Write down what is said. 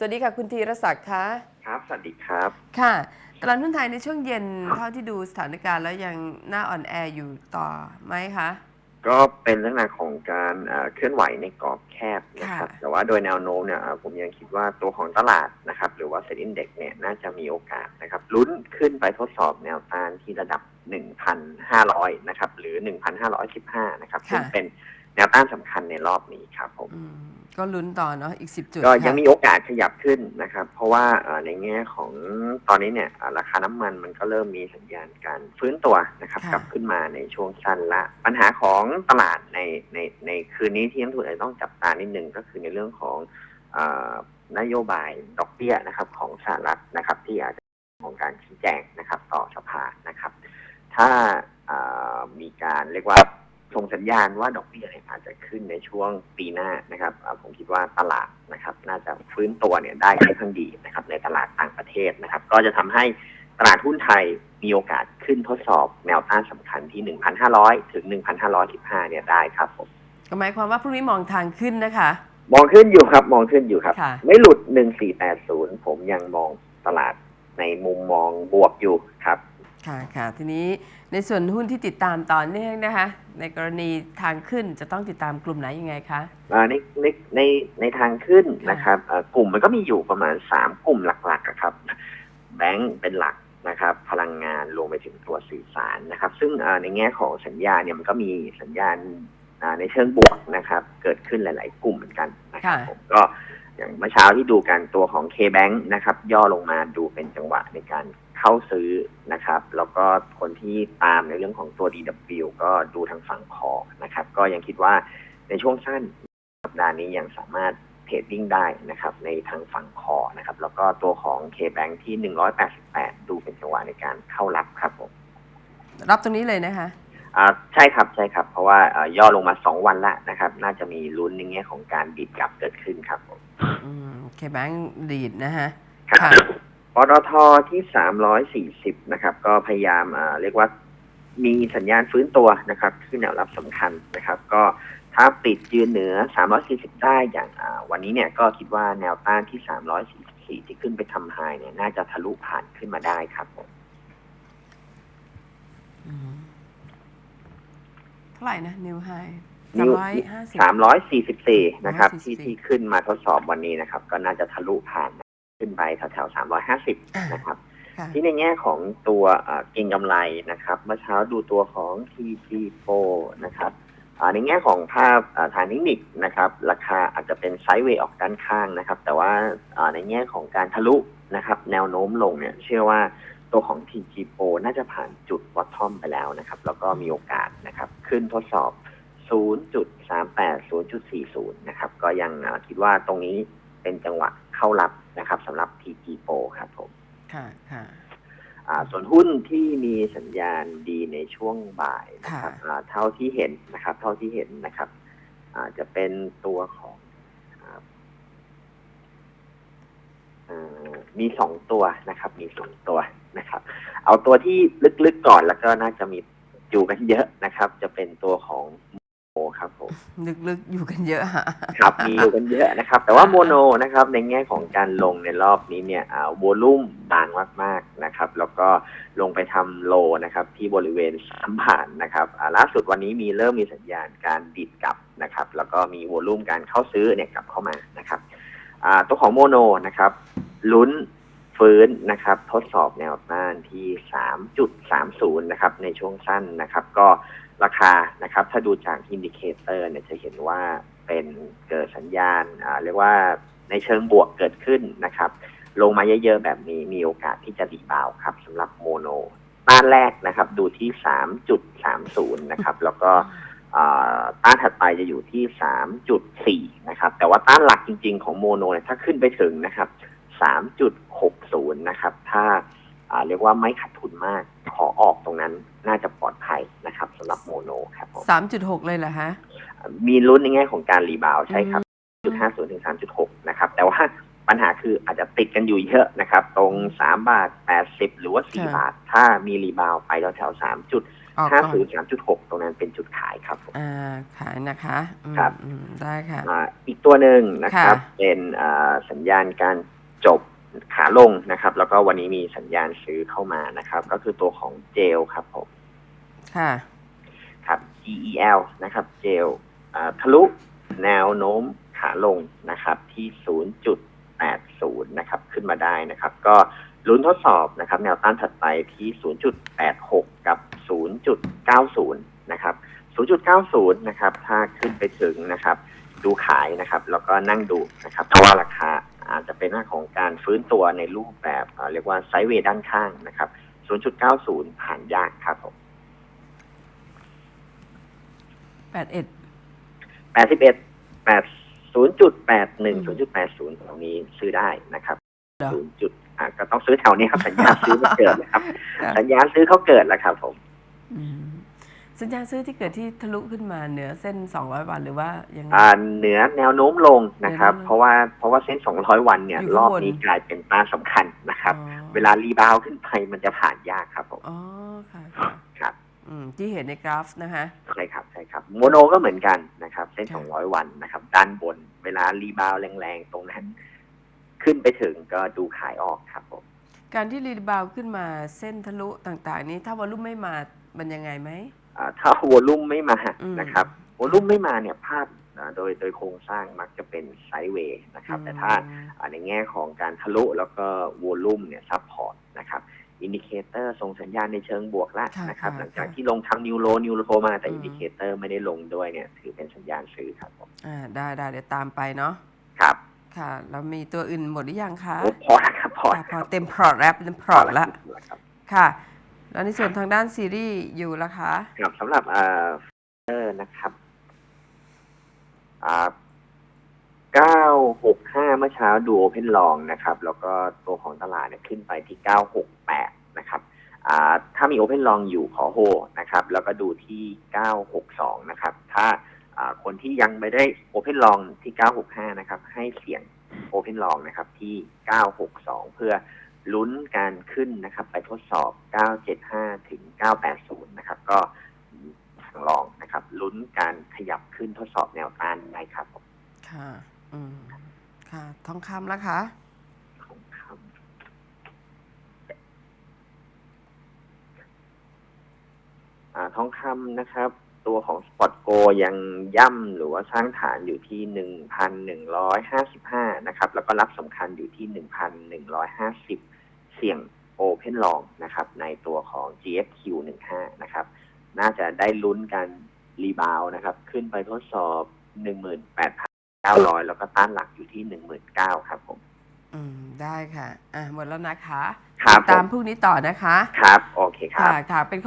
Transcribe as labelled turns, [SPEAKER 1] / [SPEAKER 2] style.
[SPEAKER 1] สวัสดีค่ะคุณธีรศักดิ์คะ
[SPEAKER 2] ครับ สวัสดีครับ
[SPEAKER 1] ค่ะ ตลาดหุ้นไทยในช่วงเย็นเท่าที่ดูสถานการณ์แล้วยังหน้าอ่อนแออยู่ต่อไหมคะ
[SPEAKER 2] ก็เป็นลักษณะของการเอ่อเคลื่อนไหวในกรอบแคบนะครับ
[SPEAKER 1] ค่ะ
[SPEAKER 2] แต่ว่าโดยแนวโน้มเนี่ยเอ่อผมยังคิดว่าตัวของตลาดนะครับหรือว่าเซ็นดินเด็กเนี่ยน่าจะมีโอกาสนะครับลุ้นขึ้นไปทดสอบแนวต้านที่ระดับ 1,500 นะครับ หรือ 1,515 นะครับซึ่งเป็น แนวต้านสำคัญในรอบนี้ครับผม
[SPEAKER 1] อืมก็ลุ้นต่อเนาะอีก10จุด
[SPEAKER 2] ก็ยัง
[SPEAKER 1] ค่ะ
[SPEAKER 2] มีโอกาสขยับขึ้นนะครับ เพราะว่าเอ่อในแง่ของตอนนี้เนี่ยเอ่อราคาน้ำมันมันก็เริ่มมีสัญญาณการฟื้นตัวนะครับ
[SPEAKER 1] ค่ะ
[SPEAKER 2] กลับขึ้นมาในช่วงสั้นละ ปัญหาของตลาดในในในคืนนี้ที่นักลงทุนอาจจะต้องจับตานิดนึงก็คือในเรื่องของเออนโยบายดอกเบี้ยนะครับของสหรัฐนะครับ ที่อาจจะของการชี้แจงนะครับ ต่อสภานะครับ ถ้าเอ่อมีการเรียกว่า ส่งสัญญาณว่าดอกเบี้ยเนี่ยอาจจะขึ้นในช่วงปีหน้านะครับเอ่อผมคิดว่าตลาดนะครับ น่าจะฟื้นตัวเนี่ยได้ค่อนข้างดีนะครับ ในตลาดต่างประเทศนะครับ ก็จะทำให้ตลาดหุ้นไทยมีโอกาสขึ้นทดสอบแนวต้านสำคัญที่ 1,500 ถึง 1,515 เนี่ยได้ครับผม
[SPEAKER 1] ก็หมายความว่าพรุ่งนี้มองทางขึ้นนะคะ
[SPEAKER 2] มองขึ้นอยู่ครับ มองขึ้นอยู่ครับ
[SPEAKER 1] ค่ะ
[SPEAKER 2] ไม่หลุด 1480 ผมยังมองตลาดในมุมมองบวกอยู่ครับ
[SPEAKER 1] ค่ะค่ะทีนี้ในส่วนหุ้นที่ติดตามต่อเนื่องนะคะ ในกรณีทางขึ้นจะต้องติดตามกลุ่มไหนยังไงคะ
[SPEAKER 2] อ่าในในในในทางขึ้น
[SPEAKER 1] ค่ะ
[SPEAKER 2] นะครับเอ่อกลุ่มมันก็มีอยู่ประมาณสามกลุ่มหลักๆอะครับแบงก์เป็นหลักนะครับ พลังงานรวมไปถึงตัวสื่อสารนะครับ ซึ่งอ่าในแง่ของสัญญาณเนี่ยมันก็มีสัญญาณอ่าในเชิงบวกนะครับ เกิดขึ้นหลาย ๆ กลุ่มเหมือนกันนะครับ
[SPEAKER 1] ค่ะ
[SPEAKER 2] ผมก็อย่างเมื่อเช้าที่ดูกันตัวของ K-Bank นะครับ ย่อลงมาดูเป็นจังหวะในการ เข้าซื้อนะครับ แล้วก็คนที่ตามในเรื่องของตัว DW ก็ดูทางฝั่งคอนะครับ ก็ยังคิดว่าในช่วงสั้นสัปดาห์นี้ยังสามารถเทรดดิ้งได้นะครับ ในทางฝั่งคอนะครับ แล้วก็ตัวของ K-Bank ที่ 188 ดูเป็นจังหวะในการเข้ารับครับผม
[SPEAKER 1] รับตรงนี้เลยนะคะ
[SPEAKER 2] อ่าใช่ครับใช่ครับ เพราะว่าอ่าย่อลงมา2วันละนะครับ น่าจะมีลุ้นในแง่ของการดิดกลับเกิดขึ้นครับผม
[SPEAKER 1] อืมเคแบงดีดนะคะ
[SPEAKER 2] ครับ
[SPEAKER 1] ค่ะ
[SPEAKER 2] ปตทที่340นะครับ ก็พยายามอ่าเรียกว่ามีสัญญาณฟื้นตัวนะครับขึ้นแนวรับสำคัญนะครับ ก็ถ้าปิดยืนเหนือ 340 ได้อย่างอ่าวันนี้เนี่ยก็คิดว่าแนวต้านที่ 344 ที่ขึ้นไปทำไฮเนี่ยน่าจะทะลุผ่านขึ้นมาได้ครับผม
[SPEAKER 1] อืมเท่าไหร่นะนิวไฮ
[SPEAKER 2] นิ
[SPEAKER 1] สาม
[SPEAKER 2] ว
[SPEAKER 1] ร้อยห้าสิบ
[SPEAKER 2] 344นะครับ ที่
[SPEAKER 1] 344
[SPEAKER 2] ที่ขึ้นมาทดสอบวันนี้นะครับ ก็น่าจะทะลุผ่าน ขึ้นไปแถวๆ350นะครับ
[SPEAKER 1] ค่ะ
[SPEAKER 2] ที่ในแง่ของตัวเอ่อเก็งกำไรนะครับ เมื่อเช้าดูตัวของ TG4 นะครับอ่าในแง่ของภาพอ่าทางเทคนิคนะครับ ราคาอาจจะเป็นไซด์เวย์ออกด้านข้างนะครับ แต่ว่าอ่าในแง่ของการทะลุนะครับ แนวโน้มลงเนี่ย เชื่อว่าตัวของ TG4 น่าจะผ่านจุด bottom ไปแล้วนะครับ แล้วก็มีโอกาสนะครับ ขึ้นทดสอบ 0.38 0.40 นะครับ ก็ยังอ่าคิดว่าตรงนี้เป็นจังหวะเข้ารับ นะครับสำหรับ TG4 ครับผม
[SPEAKER 1] ค่ะค่ะ
[SPEAKER 2] อ่าส่วนหุ้นที่มีสัญญาณดีในช่วงบ่ายนะครับ
[SPEAKER 1] ค่ะ
[SPEAKER 2] อ่าเท่าที่เห็นนะครับ เท่าที่เห็นนะครับอาจะเป็นตัวของครับอ่ามีสองตัวนะครับ มีสองตัวนะครับ เอาตัวที่ลึกๆก่อนแล้วก็น่าจะมีอยู่กันเยอะนะครับ จะเป็นตัวของ โมครับผม
[SPEAKER 1] ลึกๆอยู่กันเยอะฮะ
[SPEAKER 2] ครับมีอยู่กันเยอะนะครับ แต่ว่าโมโนนะครับในแง่ของการลงในรอบนี้เนี่ยอ่าวอลุ่มบางมากๆนะครับ แล้วก็ลงไปทำโลนะครับ ที่บริเวณสามบาทนะครับอ่าล่าสุดวันนี้มีเริ่มมีสัญญาณการดิดกลับนะครับ แล้วก็มีวอลุ่มการเข้าซื้อเนี่ยกลับเข้ามานะครับอ่าตัวของโมโนนะครับลุ้นฟื้นนะครับทดสอบแนวต้านที่ 3.30 นะครับในช่วงสั้นนะครับ ก็ ราคานะครับ ถ้าดูจากอินดิเคเตอร์เนี่ยจะเห็นว่าเป็นเกิดสัญญาณอ่าเรียกว่าในเชิงบวกเกิดขึ้นนะครับ ลงมาเยอะๆแบบนี้มีโอกาสที่จะดีบาวครับสำหรับโมโนต้านแรกนะครับ ดูที่ 3.30 นะครับ แล้วก็อ่าต้านถัดไปจะอยู่ที่ 3.4 นะครับ แต่ว่าต้านหลักจริงๆของโมโนเนี่ยถ้าขึ้นไปถึงนะครับ 3.60 นะครับ ถ้าอ่าเรียกว่าไม่ขาดทุนมาก ขอออกตรงนั้นน่าจะปลอดภัย นะครับสำหรับโมโนครับผม
[SPEAKER 1] สามจุดหกเลยเหรอฮะ
[SPEAKER 2] มีลุ้นในแง่ของการรีบาวด์ใช่ครับ
[SPEAKER 1] อืม
[SPEAKER 2] 0.50ถึง3.6นะครับ แต่ว่าปัญหาคืออาจจะติดกันอยู่เยอะนะครับ ตรง3บาท80หรือว่า4บาท ถ้ามีรีบาวด์ไปแถวๆ3จุด
[SPEAKER 1] ออกก่อน
[SPEAKER 2] 503.6ตรงนั้นเป็นจุดขายครับผม
[SPEAKER 1] อ่าขายนะคะอืม
[SPEAKER 2] ครับ
[SPEAKER 1] อืมได้ค่ะ
[SPEAKER 2] อ่าอีกตัวหนึ่งนะครับ
[SPEAKER 1] ค่ะ
[SPEAKER 2] เป็นอ่าสัญญาณการจบขาลงนะครับ แล้วก็วันนี้มีสัญญาณซื้อเข้ามานะครับ ก็คือตัวของเจลครับผม
[SPEAKER 1] ค่ะ
[SPEAKER 2] ครับ GEL นะครับ เจลทะลุแนวโน้มขาลงนะครับที่ 0.80 นะครับ ขึ้นมาได้นะครับ ก็ลุ้นทดสอบนะครับ แนวต้านถัดไปที่ 0.86 กับ 0.90 นะครับ 0.90 นะครับ ถ้าขึ้นไปถึงนะครับ ดูขายนะครับ แล้วก็นั่งดูนะครับ เพราะว่าราคาอาจจะเป็นหน้าของการฟื้นตัวในรูปแบบเอ่อเรียกว่าไซด์เวย์ด้านข้างนะครับ 0.90 ผ่านยากครับผม
[SPEAKER 1] แปดเอ็ด
[SPEAKER 2] 81 8 0.81
[SPEAKER 1] อืม
[SPEAKER 2] 0.80ตรงนี้ซื้อได้นะครับ
[SPEAKER 1] เหรอ
[SPEAKER 2] 0จุดอะก็ต้องซื้อแถวนี้ครับ สัญญาณซื้อไม่เกิดนะครับ
[SPEAKER 1] ครับ
[SPEAKER 2] สัญญาณซื้อเขาเกิดแล้วครับผม
[SPEAKER 1] อืมสัญญาณซื้อที่เกิดที่ทะลุขึ้นมาเหนือเส้น 200 วันหรือว่ายังไง
[SPEAKER 2] อ่าเหนือแนวโน้มลงนะครับ
[SPEAKER 1] แนวโน้มลง
[SPEAKER 2] เพราะว่าเพราะว่าเส้น 200 วันเนี่ย
[SPEAKER 1] อยู่
[SPEAKER 2] ร
[SPEAKER 1] ข้าง
[SPEAKER 2] อบบ
[SPEAKER 1] น
[SPEAKER 2] นี้กลายเป็นต้านสำคัญนะครับ
[SPEAKER 1] อ๋อ
[SPEAKER 2] เวลารีบาวด์ขึ้นไปมันจะผ่านยากครับผม
[SPEAKER 1] อ๋อค่ะค่ะ
[SPEAKER 2] ครับ
[SPEAKER 1] อืมที่เห็นในกราฟนะคะ
[SPEAKER 2] ใช่ครับใช่ครับ โมโนก็เหมือนกันนะครับ เส้น
[SPEAKER 1] ค่ะ
[SPEAKER 2] 200วันนะครับ ด้านบนเวลารีบาวด์แรงๆ ตรงนั้น ขึ้นไปถึงก็ดูขายออกครับผม
[SPEAKER 1] การที่รีบาวด์ขึ้นมาเส้นทะลุต่างๆ นี้ถ้าวอลลุ่มไม่มามันยังไงไหม
[SPEAKER 2] อ่าถ้าวอลุ่มไม่มา
[SPEAKER 1] อืม
[SPEAKER 2] นะครับวอลุ่มไม่มาเนี่ยภาพอ่าโดยโดยโครงสร้างมักจะเป็นไซด์เวย์นะครับ แต่ถ้า
[SPEAKER 1] อืม
[SPEAKER 2] อ่าในแง่ของการทะลุแล้วก็วอลุ่มเนี่ยซับพอร์ตนะครับ อินดิเคเตอร์ส่งสัญญาณในเชิงบวกแล้ว
[SPEAKER 1] ค่ะ
[SPEAKER 2] นะครับ
[SPEAKER 1] ค่ะ
[SPEAKER 2] หลังจาก
[SPEAKER 1] ค่ะ
[SPEAKER 2] ที่ลงทำนิวโรนิวโรมาแต่
[SPEAKER 1] อืม
[SPEAKER 2] อินดิเคเตอร์ไม่ได้ลงด้วยเนี่ย ถือเป็นสัญญาณซื้อครับผม
[SPEAKER 1] อ่าได้ได้เดี๋ยวตามไปเนาะ
[SPEAKER 2] ครับ
[SPEAKER 1] ค่ะเรามีตัวอื่นหมดหรือยังคะ
[SPEAKER 2] โอ้พอแล้วครับพอ
[SPEAKER 1] อะ
[SPEAKER 2] แล้ว
[SPEAKER 1] พ
[SPEAKER 2] ค
[SPEAKER 1] อ
[SPEAKER 2] รับ
[SPEAKER 1] เต็มพอร์ตแล้วเต็มพอร์ตละ
[SPEAKER 2] ครับ
[SPEAKER 1] ค่ะ แล้วในส่วนทางด้านซีรีส์อยู่ละคะ
[SPEAKER 2] ครับสำหรับอ่าเออนะครับอ่า 965 เมื่อเช้าดูโอเพนลองนะครับ แล้วก็ตัวของตลาดเนี่ยขึ้นไปที่ 968 นะครับถ้ามีโอเพนลองอยู่ขอโฮนะครับ แล้วก็ดูที่ 962 นะครับ ถ้าคนที่ยังไม่ได้โอเพนลองที่ 965 นะครับ ให้เสี่ยงโอเพนลองนะครับที่ 962 เพื่อลุ้นการขึ้นนะครับ ไปทดสอบ 975 ถึง 980 นะครับ ก็ทางลองนะครับ ลุ้นการขยับขึ้นทดสอบแนวต้านได้ครับผม
[SPEAKER 1] ค่ะ อืมค่ะ ทองคำละคะ
[SPEAKER 2] ของคำอ่าทองคำนะครับ ตัวของสปอตโกยังย่ำหรือว่าสร้างฐานอยู่ที่หนึ่งพันหนึ่งร้อยห้าสิบห้านะครับ แล้วก็รับสำคัญอยู่ที่หนึ่งพันหนึ่งร้อยห้าสิบเสี่ยงโอเพนลองนะครับ ในตัวของ GFQ หนึ่งห้านะครับ น่าจะได้ลุ้นกันรีบาวนะครับ ขึ้นไปทดสอบ หนึ่งหมื่นแปดพันเก้าร้อยแล้วก็ต้านหลักอยู่ที่หนึ่งหมื่นเก้าครับผม
[SPEAKER 1] อืม ได้ค่ะ อะ หมดแล้วนะคะ
[SPEAKER 2] ครับ
[SPEAKER 1] ตาม
[SPEAKER 2] ผม
[SPEAKER 1] พรุ่งนี้ต่อนะคะ
[SPEAKER 2] ครับ โอเคครับ
[SPEAKER 1] ค่ะ ค่ะ เป็นข้อมูล